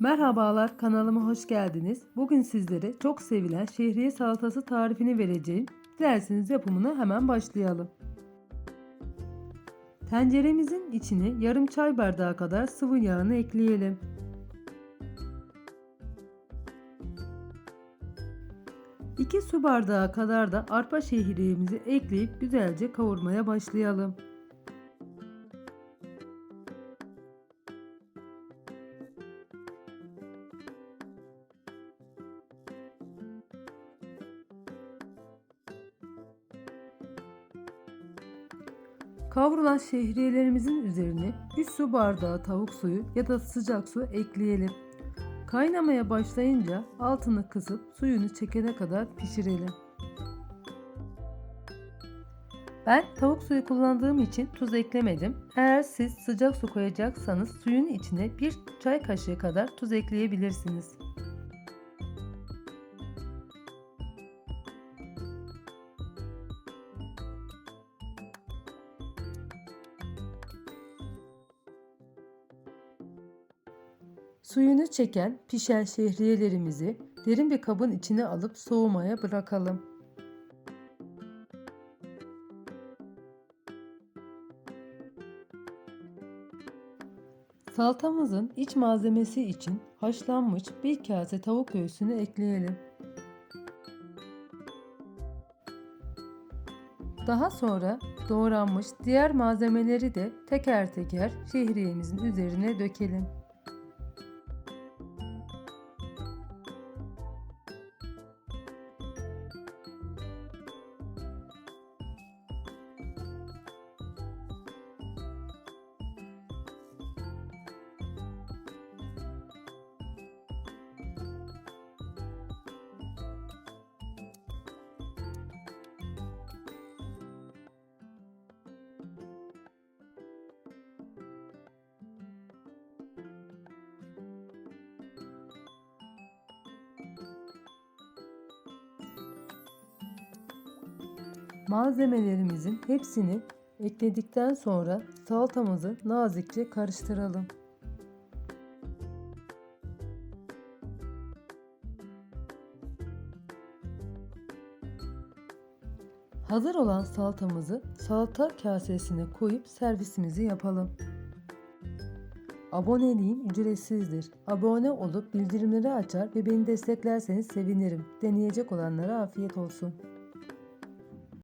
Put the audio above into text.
Merhabalar kanalıma hoş geldiniz. Bugün sizlere çok sevilen şehriye salatası tarifini vereceğim. Dilerseniz yapımına hemen başlayalım. Tenceremizin içine yarım çay bardağı kadar sıvı yağını ekleyelim. İki su bardağı kadar da arpa şehriyemizi ekleyip güzelce kavurmaya başlayalım. Kavrulan şehriyelerimizin üzerine 3 su bardağı tavuk suyu ya da sıcak su ekleyelim. Kaynamaya başlayınca altını kısıp suyunu çekene kadar pişirelim. Ben tavuk suyu kullandığım için tuz eklemedim. Eğer siz sıcak su koyacaksanız suyun içine bir çay kaşığı kadar tuz ekleyebilirsiniz. Suyunu çeken pişen şehriyelerimizi derin bir kabın içine alıp soğumaya bırakalım. Salatamızın iç malzemesi için haşlanmış bir kase tavuk göğsünü ekleyelim. Daha sonra doğranmış diğer malzemeleri de teker teker şehriyemizin üzerine dökelim. Malzemelerimizin hepsini ekledikten sonra salatamızı nazikçe karıştıralım. Hazır olan salatamızı salata kasesine koyup servisimizi yapalım. Aboneliğim ücretsizdir. Abone olup bildirimleri açar ve beni desteklerseniz sevinirim. Deneyecek olanlara afiyet olsun.